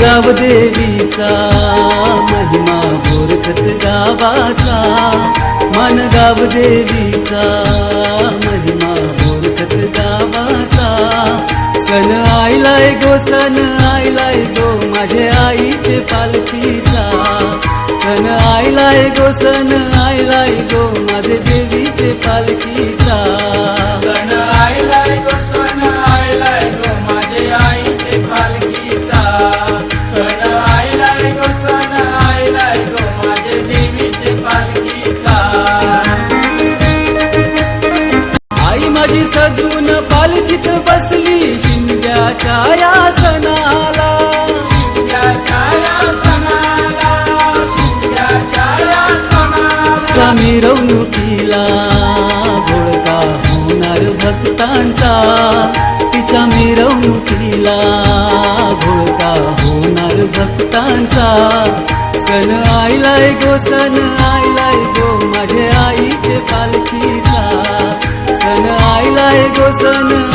गाव देवीचा महिमा गोरखत गावाचा. मन गाव देवीचा महिमा गोरखत गावाचा. सन आयलाय गो सन आयलाय गो माझे आईचे पालखीचा. सन आयलाय गो सन आयलाय गो माझे देवीचे पालखीचा. माझी सजून पालखीत बसली शिमग्याच्या या सणाला. मिरवणुकीला घोळका होणार भक्तांचा. तिच्या मिरवणुकीला घोळका होणार भक्तांचा. सण आयलाय गो सण आयलाय गो माझे ghozana